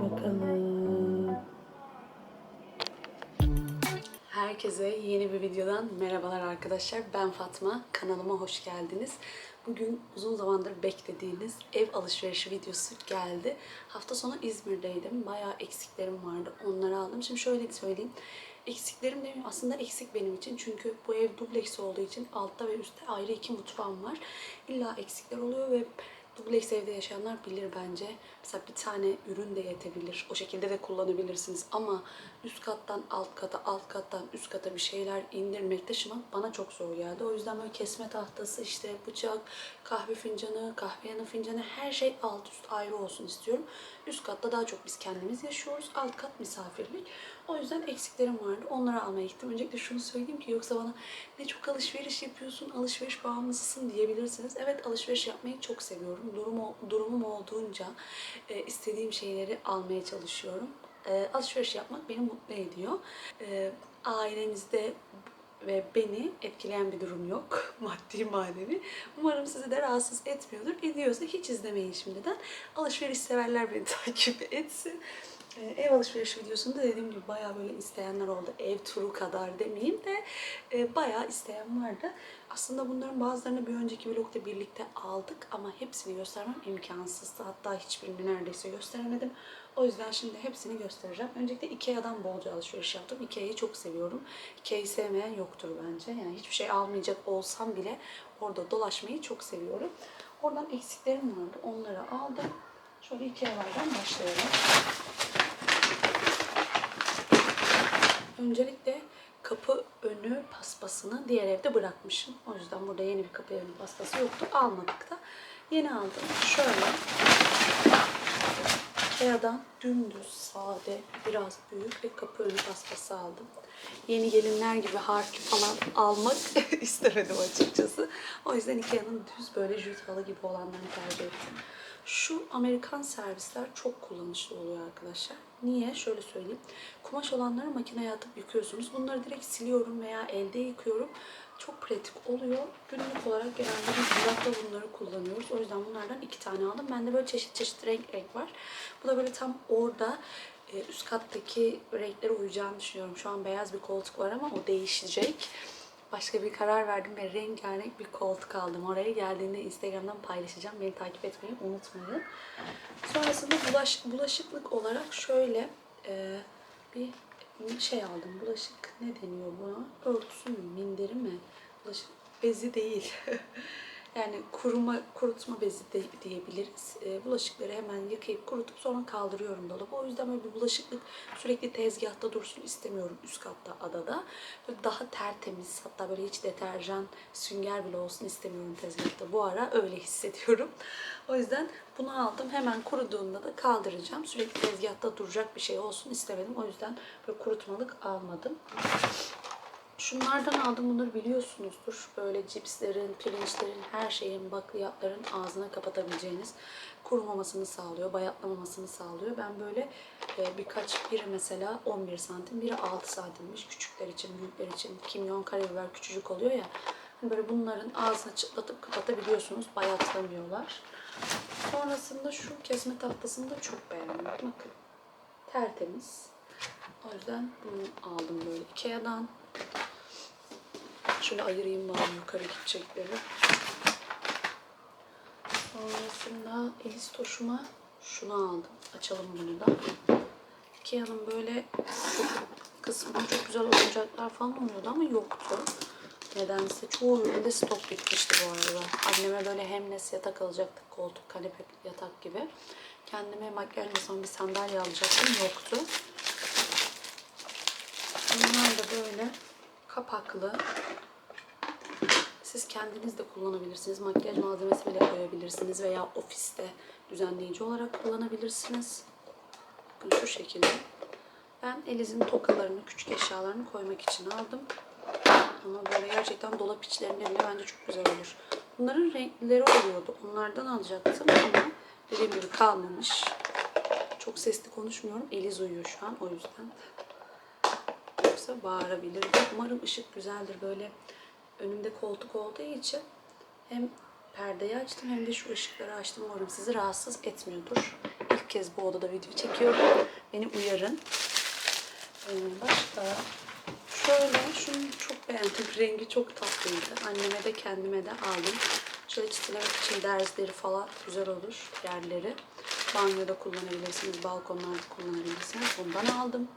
bakalım. Herkese yeni bir videodan merhabalar arkadaşlar. Ben Fatma. Kanalıma hoş geldiniz. Bugün uzun zamandır beklediğiniz ev alışverişi videosu geldi. Hafta sonu İzmir'deydim. Bayağı eksiklerim vardı. Onları aldım. Şimdi şöyle söyleyeyim. Eksiklerim demeyeyim. Aslında eksik benim için. Çünkü bu ev dubleks olduğu için altta ve üstte ayrı iki mutfağım var. İlla eksikler oluyor ve Dubleks evde yaşayanlar bilir bence. Mesela bir tane ürün de yetebilir. O şekilde de kullanabilirsiniz. Ama üst kattan alt kata, alt kattan üst kata bir şeyler indirmek, taşımak bana çok zor geldi. O yüzden böyle kesme tahtası, işte bıçak, kahve fincanı, kahve yanı fincanı her şey alt üst ayrı olsun istiyorum. Üst katta daha çok biz kendimiz yaşıyoruz. Alt kat misafirlik. O yüzden eksiklerim vardı. Onları almaya gittim. Öncelikle şunu söyleyeyim ki yoksa bana ne çok alışveriş yapıyorsun, alışveriş bağımlısısın diyebilirsiniz. Evet alışveriş yapmayı çok seviyorum. Durum, durumum olduğunca e, istediğim şeyleri almaya çalışıyorum. E, alışveriş yapmak beni mutlu ediyor. E, ailenizde ve beni etkileyen bir durum yok. Maddi manevi. Umarım sizi de rahatsız etmiyordur. Ediyorsa hiç izlemeyin şimdiden. Alışveriş severler beni takip etsin. Ee, Ev alışverişi videosunda dediğim gibi bayağı böyle isteyenler oldu. Ev turu kadar demeyeyim de e, bayağı isteyen vardı. Aslında bunların bazılarını bir önceki vlogda birlikte aldık ama hepsini göstermem imkansızdı. Hatta hiçbirini neredeyse gösteremedim. O yüzden şimdi hepsini göstereceğim. Öncelikle Ikea'dan bolca alışveriş yaptım. Ikea'yı çok seviyorum. Ikea'yı sevmeyen yoktur bence. Yani hiçbir şey almayacak olsam bile orada dolaşmayı çok seviyorum. Oradan eksiklerim vardı. Onları aldım. Şöyle Ikea'lardan başlayalım. Öncelikle kapı önü paspasını diğer evde bırakmışım. O yüzden burada yeni bir kapı önü paspası yoktu. Almadık da. Yeni aldım. Şöyle Ikea'dan dümdüz, sade, biraz büyük bir kapı önü paspası aldım. Yeni gelinler gibi harç falan almak istemedim açıkçası. O yüzden Ikea'nın düz böyle jüt halı gibi olanlarını tercih ettim. Şu Amerikan servisler çok kullanışlı oluyor arkadaşlar. Niye? Şöyle söyleyeyim. Kumaş olanları makineye atıp yıkıyorsunuz. Bunları direkt siliyorum veya elde yıkıyorum. Çok pratik oluyor. Günlük olarak genelde biz durakta bunları kullanıyoruz. O yüzden bunlardan iki tane aldım. Bende böyle çeşit çeşit renk renk var. Bu da böyle tam orada e, üst kattaki renklere uyacağını düşünüyorum. Şu an beyaz bir koltuk var ama o değişecek. Başka bir karar verdim ve rengarenk bir koltuk aldım. Oraya geldiğinde Instagram'dan paylaşacağım. Beni takip etmeyi unutmayın. Sonrasında bulaş, bulaşıklık olarak şöyle e, bir şey aldım. Bulaşık ne deniyor buna? Örtüsü mü? Minderi mi? Bulaşık bezi değil. yani kuruma, kurutma bezi de diyebiliriz. E, bulaşıkları hemen yıkayıp kurutup sonra kaldırıyorum dolaba. O yüzden böyle bir bulaşıklık sürekli tezgahta dursun istemiyorum üst katta adada. Böyle daha tertemiz hatta böyle hiç deterjan, sünger bile olsun istemiyorum tezgahta. Bu ara öyle hissediyorum. O yüzden bunu aldım. Hemen kuruduğunda da kaldıracağım. Sürekli tezgahta duracak bir şey olsun istemedim. O yüzden böyle kurutmalık almadım. Şunlardan aldım bunları biliyorsunuzdur. Böyle cipslerin, pirinçlerin, her şeyin, bakliyatların ağzına kapatabileceğiniz kurumamasını sağlıyor, bayatlamamasını sağlıyor. Ben böyle e, birkaç, biri mesela 11 santim, biri 6 santimmiş. Küçükler için, büyükler için. Kimyon, karabiber küçücük oluyor ya. Hani Böyle bunların ağzını çıtlatıp kapatabiliyorsunuz. Bayatlamıyorlar. Sonrasında şu kesme tahtasını da çok beğendim. Bakın. Tertemiz. O yüzden bunu aldım böyle Ikea'dan. Şöyle ayırayım bari yukarı gidecekleri. Sonrasında Elis Toş'uma şunu aldım. Açalım bunu da. Ikea'nın böyle kısmında çok güzel oyuncaklar falan oluyordu ama yoktu. Nedense çoğu üründe stok bitmişti bu arada. Anneme böyle hemles yatak alacaktık. Koltuk, kanepe, yatak gibi. Kendime makyaj masam bir sandalye alacaktım. Yoktu. Bunlar da böyle kapaklı. Siz kendiniz de kullanabilirsiniz. Makyaj malzemesi bile koyabilirsiniz veya ofiste düzenleyici olarak kullanabilirsiniz. Bakın şu şekilde. Ben Eliz'in tokalarını, küçük eşyalarını koymak için aldım. Ama böyle gerçekten dolap içlerinde bile bence çok güzel olur. Bunların renklileri oluyordu. Onlardan alacaktım ama dediğim gibi kalmamış. Çok sesli konuşmuyorum. Eliz uyuyor şu an o yüzden. Yoksa bağırabilirdi. Umarım ışık güzeldir. Böyle önümde koltuk olduğu için hem perdeyi açtım hem de şu ışıkları açtım. Umarım sizi rahatsız etmiyordur. İlk kez bu odada video çekiyorum. Beni uyarın. Başka şöyle şunu çok beğendim. Rengi çok tatlıydı. Anneme de kendime de aldım. Şöyle çitilemek için derzleri falan güzel olur yerleri. Banyoda kullanabilirsiniz, balkonlarda kullanabilirsiniz. Bundan aldım.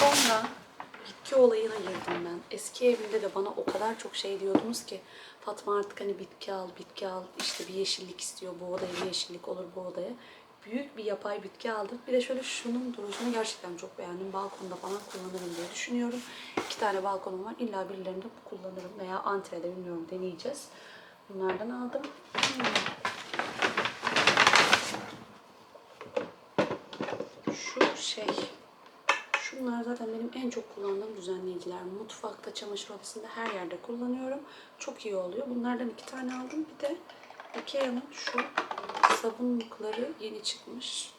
Sonra bitki olayına girdim ben. Eski evimde de bana o kadar çok şey diyordunuz ki Fatma artık hani bitki al, bitki al. İşte bir yeşillik istiyor bu odaya, bir yeşillik olur bu odaya. Büyük bir yapay bitki aldım. Bir de şöyle şunun duruşunu gerçekten çok beğendim. Balkonda falan kullanırım diye düşünüyorum. İki tane balkonum var. İlla birilerinde kullanırım veya antrede bilmiyorum deneyeceğiz. Bunlardan aldım. Hmm. Şu şey, Şunlar zaten benim en çok kullandığım düzenleyiciler. Mutfakta, çamaşır odasında her yerde kullanıyorum. Çok iyi oluyor. Bunlardan iki tane aldım. Bir de Ikea'nın şu sabunlukları yeni çıkmış.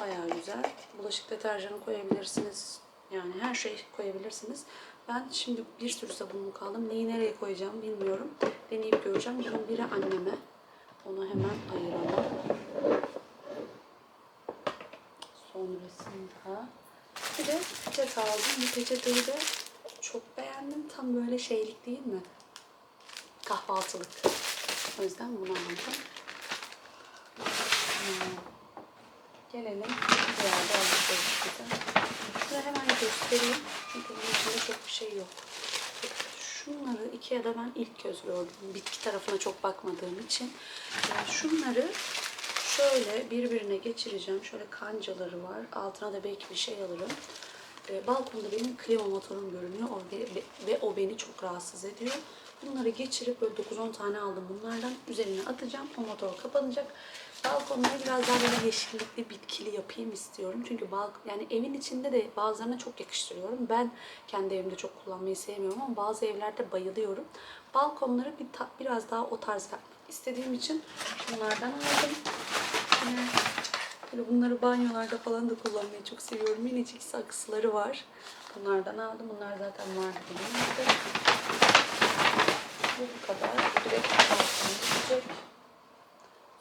Bayağı güzel. Bulaşık deterjanı koyabilirsiniz. Yani her şey koyabilirsiniz. Ben şimdi bir sürü sabunluk aldım. Neyi nereye koyacağım bilmiyorum. Deneyip göreceğim. Bunun biri anneme. Onu hemen ayıralım. Sonrasında bir de peçete aldım. Bu peçeteyi de çok beğendim. Tam böyle şeylik değil mi? Kahvaltılık. O yüzden bunu aldım. Hmm. Gelelim diğerde alışverişimize. Şunu hemen göstereyim. Çünkü bunun içinde çok bir şey yok. Şunları Ikea'da ben ilk göz gördüm. Bitki tarafına çok bakmadığım için. Şunları şöyle birbirine geçireceğim. Şöyle kancaları var. Altına da belki bir şey alırım. Ee, balkonda benim klima motorum görünüyor o ve, ve- o beni çok rahatsız ediyor. Bunları geçirip böyle 9-10 tane aldım bunlardan. Üzerine atacağım. O motor kapanacak. Balkonları biraz daha böyle yeşillikli, bitkili yapayım istiyorum. Çünkü balk yani evin içinde de bazılarına çok yakıştırıyorum. Ben kendi evimde çok kullanmayı sevmiyorum ama bazı evlerde bayılıyorum. Balkonları bir biraz daha o tarz yapmak istediğim için bunlardan aldım. Yine böyle bunları banyolarda falan da kullanmayı çok seviyorum. Minicik saksıları var. Bunlardan aldım. Bunlar zaten vardı benim. Bu bu kadar. Direkt balkona gidecek.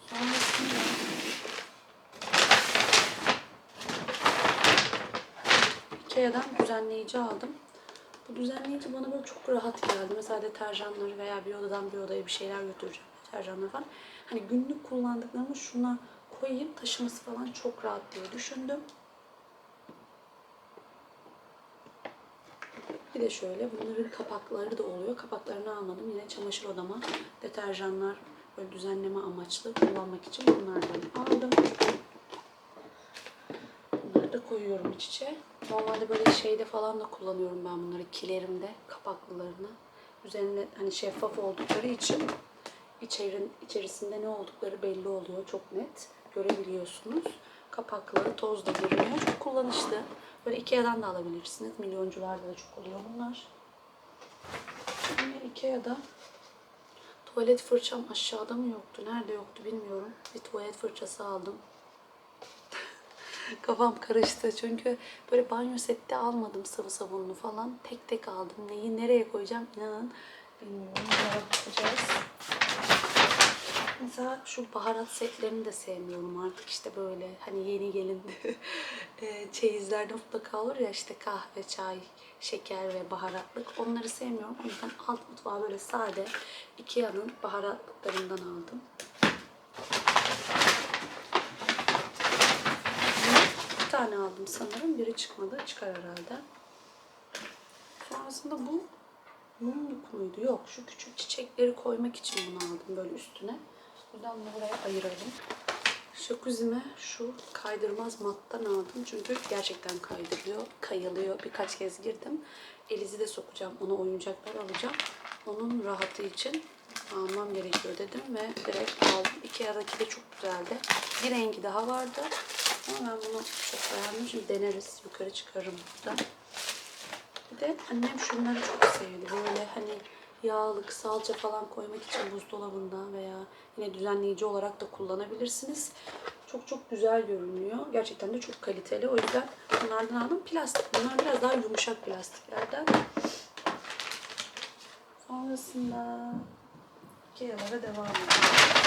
Sonrasında Ikea'dan düzenleyici aldım. Bu düzenleyici bana böyle çok rahat geldi. Mesela deterjanları veya bir odadan bir odaya bir şeyler götüreceğim. Deterjanları falan. Hani günlük kullandıklarımı şuna koyayım taşıması falan çok rahat diye düşündüm. Bir de şöyle bunların kapakları da oluyor. Kapaklarını almadım. Yine çamaşır odama deterjanlar böyle düzenleme amaçlı kullanmak için bunlardan aldım. Bunları da koyuyorum iç içe. Normalde böyle şeyde falan da kullanıyorum ben bunları kilerimde kapaklılarını. Üzerine hani şeffaf oldukları için içerin, içerisinde ne oldukları belli oluyor. Çok net görebiliyorsunuz. Kapakları toz görünüyor. Çok kullanışlı. Böyle Ikea'dan da alabilirsiniz. Milyoncularda da çok oluyor bunlar. Yine Ikea'da tuvalet fırçam aşağıda mı yoktu? Nerede yoktu bilmiyorum. Bir tuvalet fırçası aldım. Kafam karıştı çünkü böyle banyo sette almadım sıvı sabunlu falan. Tek tek aldım. Neyi nereye koyacağım inanın bilmiyorum. Bakacağız. Mesela şu baharat setlerini de sevmiyorum artık işte böyle hani yeni gelin e, çeyizlerde mutlaka olur ya işte kahve, çay, şeker ve baharatlık onları sevmiyorum. O yüzden alt mutfağı böyle sade Ikea'nın baharatlıklarından aldım. Bir tane aldım sanırım. Biri çıkmadı. Çıkar herhalde. Sonrasında bu mumluk muydu? Yok. Şu küçük çiçekleri koymak için bunu aldım böyle üstüne. Buradan buraya ayıralım. Jacuzzi'me şu kaydırmaz mattan aldım. Çünkü gerçekten kaydırıyor, kayılıyor. Birkaç kez girdim. Elizi de sokacağım. Ona oyuncaklar alacağım. Onun rahatı için almam gerekiyor dedim ve direkt aldım. Ikea'daki de çok güzeldi. Bir rengi daha vardı. Ama ben bunu çok beğendim. Şimdi deneriz. Yukarı çıkarım buradan. Bir de annem şunları çok sevdi. Böyle hani yağlık, salça falan koymak için buzdolabında veya yine düzenleyici olarak da kullanabilirsiniz. Çok çok güzel görünüyor. Gerçekten de çok kaliteli. O yüzden bunlardan aldım. Plastik. Bunlar biraz daha yumuşak plastiklerden. Sonrasında Ikea'lara devam edelim.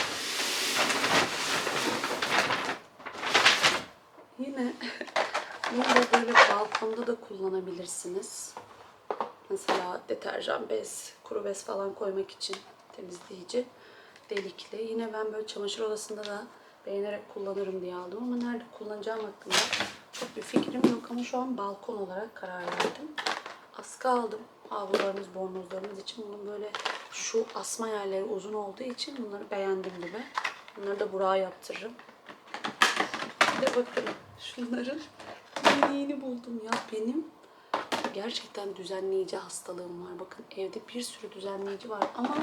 Yine bunu da böyle balkonda da kullanabilirsiniz. Mesela deterjan bez, kuru bez falan koymak için temizleyici delikli. Yine ben böyle çamaşır odasında da beğenerek kullanırım diye aldım ama nerede kullanacağım hakkında çok bir fikrim yok ama şu an balkon olarak karar verdim. Askı aldım havlularımız, bornozlarımız için. Bunun böyle şu asma yerleri uzun olduğu için bunları beğendim gibi. Bunları da buraya yaptırırım. Bir de bakın şunların yeni yeni buldum ya benim gerçekten düzenleyici hastalığım var. Bakın evde bir sürü düzenleyici var ama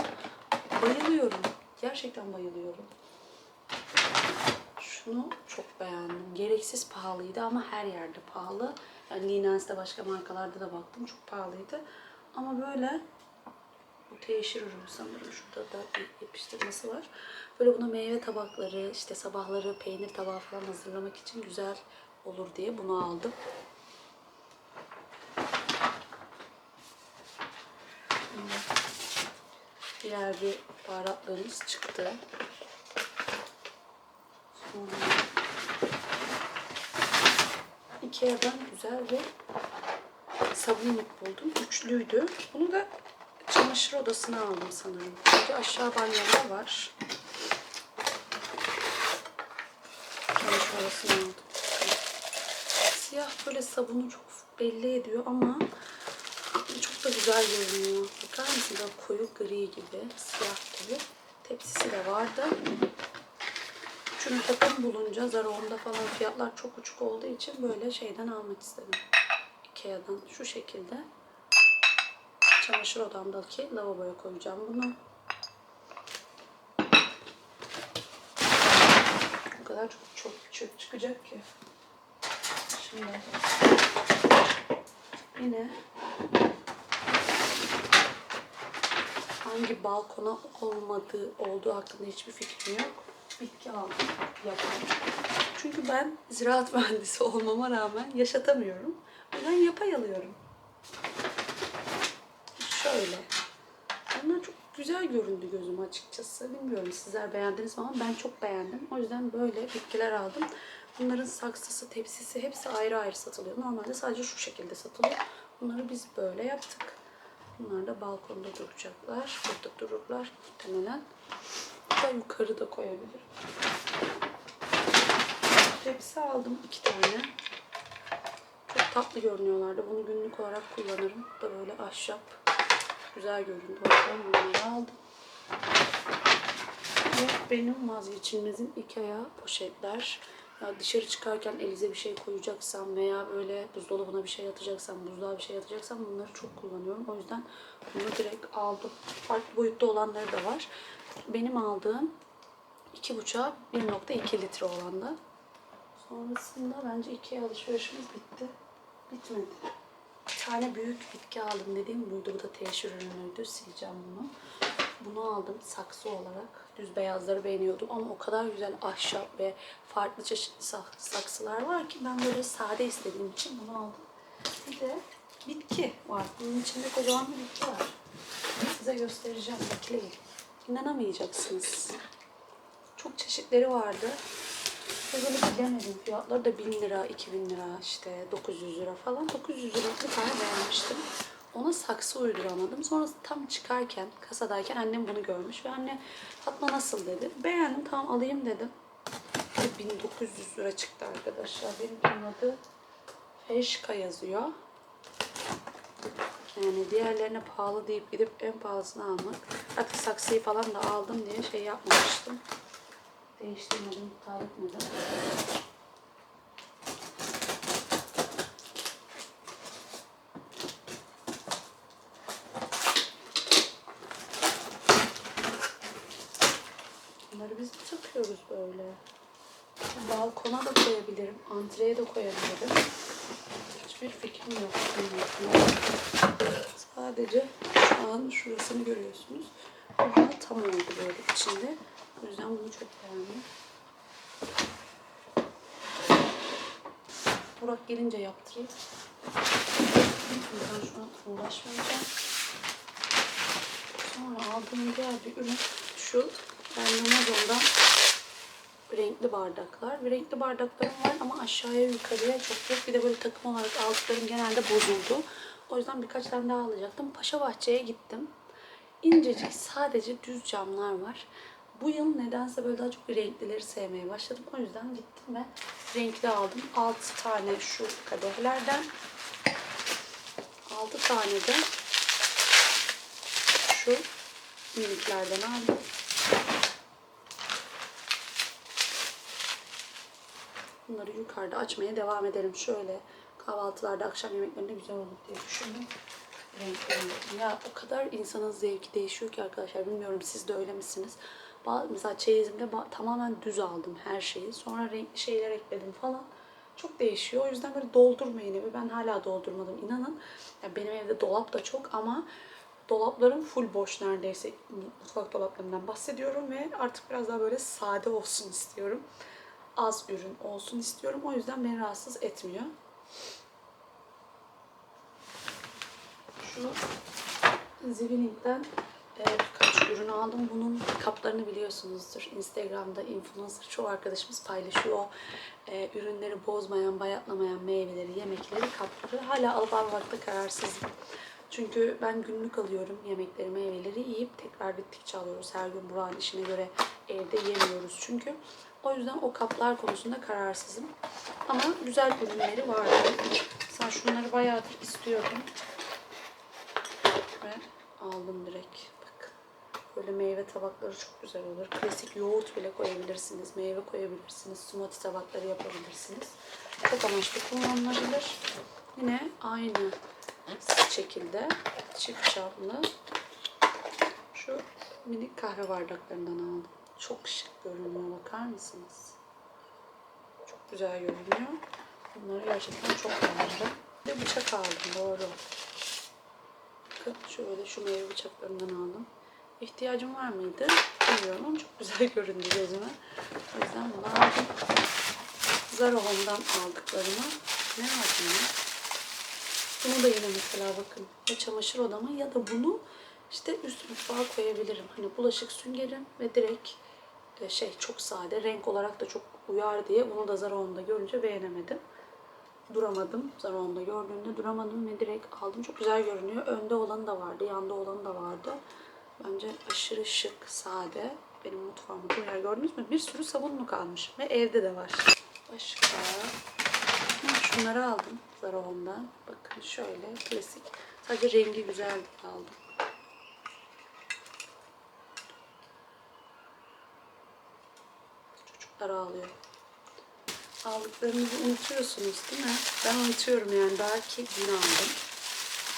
bayılıyorum. Gerçekten bayılıyorum. Şunu çok beğendim. Gereksiz pahalıydı ama her yerde pahalı. Yani Linens'te başka markalarda da baktım. Çok pahalıydı. Ama böyle bu teşhir ürünü sanırım. Şurada da bir yapıştırması var. Böyle buna meyve tabakları, işte sabahları peynir tabağı falan hazırlamak için güzel olur diye bunu aldım. Diğer bir baharatlarımız çıktı. Sonra Ikea'dan güzel bir sabunluk buldum. Üçlüydü. Bunu da çamaşır odasına aldım sanırım. Çünkü aşağı banyoda var. Çamaşır odasına aldım. Siyah böyle sabunu çok belli ediyor ama güzel görünüyor. Bakar mısın? Böyle koyu gri gibi, siyah gibi. Tepsisi de vardı. Üçünü takım bulunca Zara.10'da falan fiyatlar çok uçuk olduğu için böyle şeyden almak istedim. Ikea'dan şu şekilde. Çamaşır odamdaki lavaboya koyacağım bunu. O kadar çok çok çöp çıkacak ki. Şimdi yine hangi balkona olmadığı olduğu hakkında hiçbir fikrim yok. Bitki aldım yapar. Çünkü ben ziraat mühendisi olmama rağmen yaşatamıyorum. O yüzden yapay alıyorum. Şöyle. Bunlar çok güzel göründü gözüme açıkçası. Bilmiyorum sizler beğendiniz ama ben çok beğendim. O yüzden böyle bitkiler aldım. Bunların saksısı, tepsisi hepsi ayrı ayrı satılıyor. Normalde sadece şu şekilde satılıyor. Bunları biz böyle yaptık. Bunlar da balkonda duracaklar. Burada dururlar muhtemelen. Hatta yukarı da koyabilirim. Tepsi aldım iki tane. Çok tatlı görünüyorlardı. Bunu günlük olarak kullanırım. Bu da böyle ahşap. Güzel göründü. Bunları aldım. Ve benim vazgeçilmezim Ikea poşetler. Ya dışarı çıkarken elize bir şey koyacaksam veya böyle buzdolabına bir şey atacaksam, buzluğa bir şey atacaksam bunları çok kullanıyorum. O yüzden bunu direkt aldım. Farklı boyutta olanları da var. Benim aldığım 2,5'a 1.2 litre olan da. Sonrasında bence Ikea alışverişimiz bitti. Bitmedi. Bir tane büyük bitki aldım dediğim buydu. Bu da teşhir ürünüydü. Sileceğim bunu. Bunu aldım saksı olarak. Düz beyazları beğeniyordum ama o kadar güzel ahşap ve farklı çeşitli sak- saksılar var ki ben böyle sade istediğim için bunu aldım. Bir de bitki var. Bunun içinde kocaman bir bitki var. Size göstereceğim. Bekleyin. İnanamayacaksınız. Çok çeşitleri vardı. Böyle bilemedim. Fiyatları da 1000 lira, 2000 lira, işte 900 lira falan. 900 lira bir tane beğenmiştim. Ona saksı uyduramadım. Sonra tam çıkarken, kasadayken annem bunu görmüş ve anne Fatma nasıl dedi. Beğendim tamam alayım dedim. Ve 1900 lira çıktı arkadaşlar. Benim adı Feşka yazıyor. Yani diğerlerine pahalı deyip gidip en pahalısını almak. Artık saksıyı falan da aldım diye şey yapmamıştım. Değiştirmedim, iptal etmedim. Bunları biz takıyoruz böyle. Balkona da koyabilirim, antreye de koyabilirim. Hiçbir fikrim yok. Sadece şu an şurasını görüyorsunuz. Burada tam oldu böyle içinde. O yüzden bunu çok beğendim. Burak gelince yaptırayım. Ben şu an uğraşmayacağım. Sonra aldığım diğer bir ürün şu. Ben Amazon'dan renk renkli bardaklar. Ve renkli bardaklarım var ama aşağıya yukarıya çok yok. Bir de böyle takım olarak aldıklarım genelde bozuldu. O yüzden birkaç tane daha alacaktım. Paşa Bahçe'ye gittim. İncecik sadece düz camlar var. Bu yıl nedense böyle daha çok renklileri sevmeye başladım. O yüzden gittim ve renkli aldım. 6 tane şu kadehlerden. 6 tane de şu miniklerden aldım. Bunları yukarıda açmaya devam edelim. Şöyle kahvaltılarda, akşam yemeklerinde güzel olur diye düşündüm. Renklerini. Ya o kadar insanın zevki değişiyor ki arkadaşlar. Bilmiyorum siz de öyle misiniz? Mesela çeyizimde tamamen düz aldım her şeyi. Sonra renkli şeyler ekledim falan. Çok değişiyor. O yüzden böyle doldurmayın evi. Ben hala doldurmadım inanın. Ya benim evde dolap da çok ama dolaplarım full boş neredeyse. Mutfak dolaplarından bahsediyorum ve artık biraz daha böyle sade olsun istiyorum. Az ürün olsun istiyorum. O yüzden beni rahatsız etmiyor. Şu Zivining'den e, ürün aldım. Bunun kaplarını biliyorsunuzdur. Instagram'da influencer çoğu arkadaşımız paylaşıyor. E, ürünleri bozmayan, bayatlamayan meyveleri, yemekleri, kapları. Hala alıp almakta kararsızım. Çünkü ben günlük alıyorum yemekleri, meyveleri yiyip tekrar bittikçe alıyoruz. Her gün Burak'ın işine göre evde yemiyoruz çünkü. O yüzden o kaplar konusunda kararsızım. Ama güzel ürünleri var. Mesela şunları bayağıdır istiyordum. Ve aldım direkt. Böyle meyve tabakları çok güzel olur. Klasik yoğurt bile koyabilirsiniz. Meyve koyabilirsiniz. Smoothie tabakları yapabilirsiniz. Çok amaçlı kullanılabilir. Yine aynı şekilde çift camlı şu minik kahve bardaklarından aldım. Çok şık görünüyor. Bakar mısınız? Çok güzel görünüyor. Bunları gerçekten çok beğendim. Bir bıçak aldım. Doğru. Bakın şöyle şu meyve bıçaklarından aldım. İhtiyacım var mıydı? Bilmiyorum çok güzel göründü gözüme. O yüzden bunu aldım. Zara Home'dan aldıklarımı. Ne aldım ya? Bunu da yine mesela bakın ya çamaşır odama ya da bunu işte üst mutfağa koyabilirim. Hani bulaşık süngerim ve direkt e, şey çok sade renk olarak da çok uyar diye bunu da Zara Home'da görünce beğenemedim duramadım. Zaron'da gördüğümde duramadım ve direkt aldım. Çok güzel görünüyor. Önde olanı da vardı, yanda olanı da vardı. Bence aşırı şık, sade. Benim mutfağımda yer gördünüz mü? Bir sürü sabunluk almış ve evde de var. Başka şunları aldım Zaron'dan. Bakın şöyle klasik. Sadece rengi güzel aldım. Çocuklar ağlıyor aldıklarınızı unutuyorsunuz değil mi? Ben unutuyorum yani. Belki dün aldım.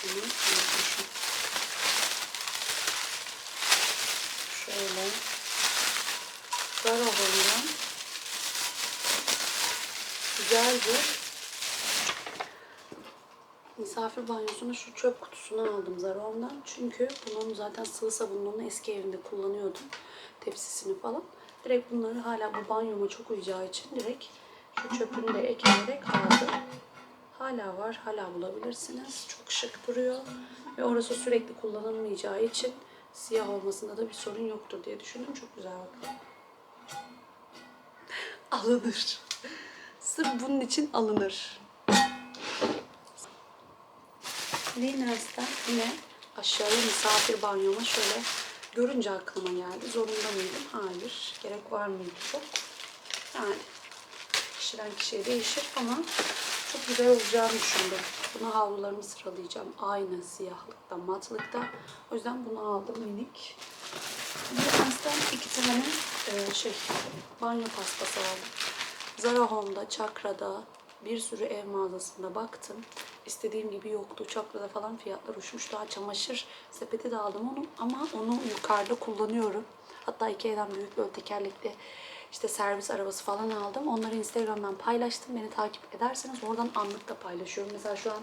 Bunu unutmuşum. Şöyle. Zara Home'dan güzel bir misafir banyosuna şu çöp kutusunu aldım Zara Home'dan. Çünkü bunun zaten sıvı sabunluğunu eski evimde kullanıyordum. Tepsisini falan. Direkt bunları hala bu banyoma çok uyacağı için direkt şu çöpünü de ekleyerek aldım. Hala var, hala bulabilirsiniz. Çok şık duruyor. Ve orası sürekli kullanılmayacağı için siyah olmasında da bir sorun yoktur diye düşündüm. Çok güzel bakın. Alınır. Sırf bunun için alınır. Liners'ten yine aşağıya misafir banyoma şöyle görünce aklıma geldi. Zorunda mıydım? Hayır. Gerek var mıydı çok? Yani kişiden kişiye değişir ama çok güzel olacağını düşündüm. Buna havlularımı sıralayacağım. Aynı siyahlıkta, matlıkta. O yüzden bunu aldım minik. Liners'ten iki tane e, şey banyo paspası aldım. Zara Home'da, Çakra'da, bir sürü ev mağazasında baktım. İstediğim gibi yoktu. Çakra'da falan fiyatlar uçmuş. Daha çamaşır sepeti de aldım onu ama onu yukarıda kullanıyorum. Hatta Ikea'dan büyük böyle tekerlekli işte servis arabası falan aldım. Onları Instagram'dan paylaştım. Beni takip ederseniz oradan anlık da paylaşıyorum. Mesela şu an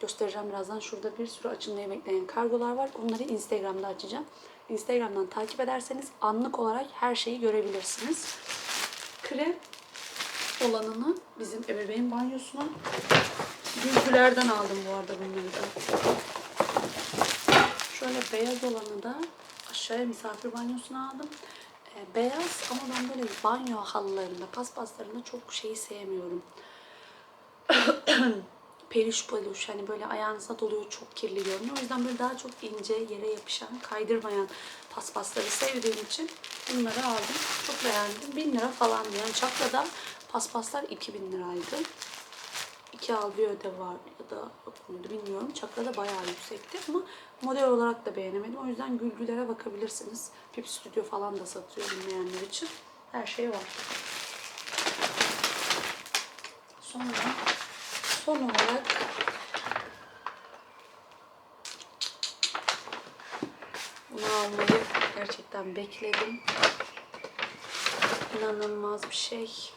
göstereceğim birazdan. Şurada bir sürü açılmayı bekleyen kargolar var. Onları Instagram'da açacağım. Instagram'dan takip ederseniz anlık olarak her şeyi görebilirsiniz. Krem olanını bizim ebeveyn banyosuna Gülgüler'den aldım bu arada bunları da. Şöyle beyaz olanı da aşağıya misafir banyosuna aldım. E, beyaz ama ben böyle banyo halılarında, paspaslarında çok şeyi sevmiyorum. Peluş peluş hani böyle ayağınıza doluyor çok kirli görünüyor. O yüzden böyle daha çok ince yere yapışan, kaydırmayan paspasları sevdiğim için bunları aldım. Çok beğendim. 1000 lira falan yani Çakra'da paspaslar 2000 liraydı. İki al bir öde var ya da yok muydu bilmiyorum. Çakra'da bayağı yüksekti ama model olarak da beğenemedim. O yüzden Gülgülere bakabilirsiniz. Pip Studio falan da satıyor bilmeyenler için. Her şey var. Sonra son olarak bunu almayı gerçekten bekledim. İnanılmaz bir şey.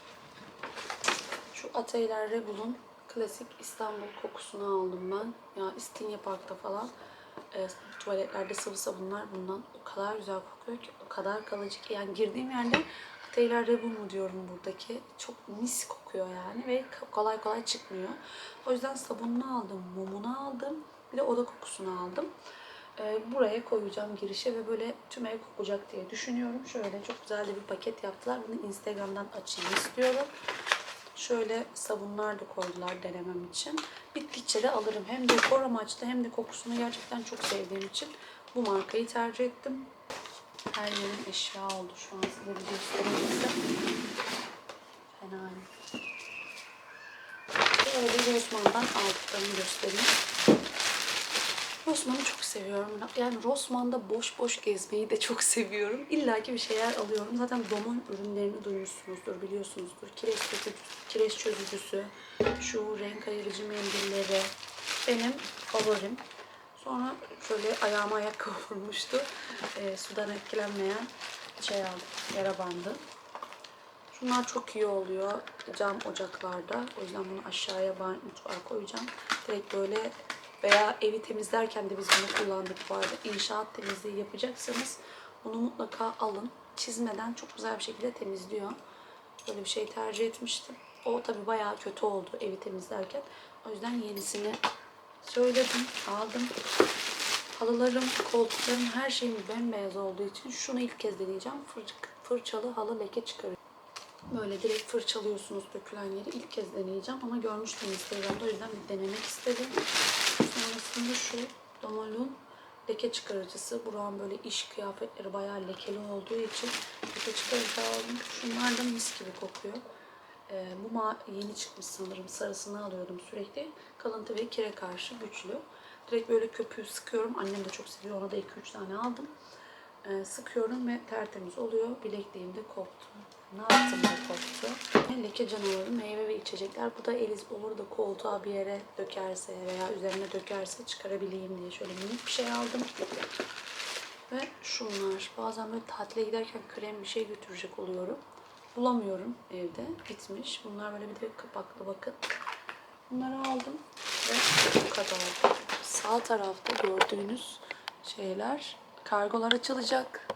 Şu Ateyler Rebel'un klasik İstanbul kokusunu aldım ben. Ya İstinye Park'ta falan e, tuvaletlerde sıvı sabunlar bundan o kadar güzel kokuyor ki o kadar kalıcı ki yani girdiğim yerde Ateyler Rebel mu diyorum buradaki. Çok mis kokuyor yani ve kolay kolay çıkmıyor. O yüzden sabununu aldım, mumunu aldım. Bir de oda kokusunu aldım. E, buraya koyacağım girişe ve böyle tüm ev kokacak diye düşünüyorum. Şöyle çok güzel de bir paket yaptılar. Bunu Instagram'dan açayım istiyorum. Şöyle sabunlar da koydular denemem için. Bittikçe de alırım. Hem dekor amaçlı hem de kokusunu gerçekten çok sevdiğim için bu markayı tercih ettim. Her yerim eşya oldu şu an size bir göstereyim. Fena değil. Böyle bir Rossmann'dan aldıklarını göstereyim. Rossmann'ı çok seviyorum. Yani Rossmann'da boş boş gezmeyi de çok seviyorum. İlla ki bir şeyler alıyorum. Zaten Domon ürünlerini duymuşsunuzdur, biliyorsunuzdur. Kireç kireç çözücüsü, şu renk ayırıcı mendilleri benim favorim. Sonra şöyle ayağıma ayakkabı vurmuştu. Ee, sudan etkilenmeyen şey aldım, yara bandı. Şunlar çok iyi oluyor cam ocaklarda. O yüzden bunu aşağıya banyo mutfağa koyacağım. Direkt böyle veya evi temizlerken de biz bunu kullandık bu arada. İnşaat temizliği yapacaksanız bunu mutlaka alın. Çizmeden çok güzel bir şekilde temizliyor. Böyle bir şey tercih etmiştim. O tabi bayağı kötü oldu evi temizlerken. O yüzden yenisini söyledim, aldım. Halılarım, koltuklarım, her şeyim bembeyaz olduğu için şunu ilk kez deneyeceğim. Fır- fırçalı halı leke çıkarıyor. Böyle direkt fırçalıyorsunuz dökülen yeri. İlk kez deneyeceğim ama görmüştüm Instagram'da o yüzden bir denemek istedim. Sonrasında şu Domal'un leke çıkarıcısı. Burak'ın böyle iş kıyafetleri bayağı lekeli olduğu için leke çıkarıcı aldım. Şunlar da mis gibi kokuyor. Ee, bu yeni çıkmış sanırım. Sarısını alıyordum sürekli. Kalıntı ve kire karşı güçlü. Direkt böyle köpüğü sıkıyorum. Annem de çok seviyor. Ona da 2-3 tane aldım. Ee, sıkıyorum ve tertemiz oluyor. Bilekliğim de koptu. Ne yaptım da koptu? Leke canavarı meyve ve içecekler. Bu da Eliz olur da koltuğa bir yere dökerse veya üzerine dökerse çıkarabileyim diye şöyle minik bir şey aldım. Ve şunlar. Bazen böyle tatile giderken krem bir şey götürecek oluyorum. Bulamıyorum evde. Bitmiş. Bunlar böyle bir de kapaklı bakın. Bunları aldım ve bu kadar. Sağ tarafta gördüğünüz şeyler kargolar açılacak.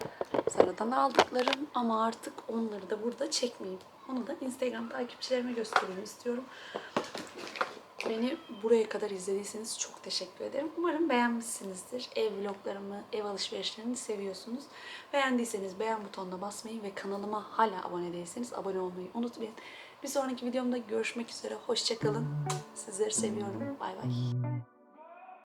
Zara'dan aldıklarım ama artık onları da burada çekmeyeyim. Onu da Instagram takipçilerime göstereyim istiyorum. Beni buraya kadar izlediyseniz çok teşekkür ederim. Umarım beğenmişsinizdir. Ev vloglarımı, ev alışverişlerini seviyorsunuz. Beğendiyseniz beğen butonuna basmayı ve kanalıma hala abone değilseniz abone olmayı unutmayın. Bir sonraki videomda görüşmek üzere. Hoşçakalın. Sizleri seviyorum. Bay bay.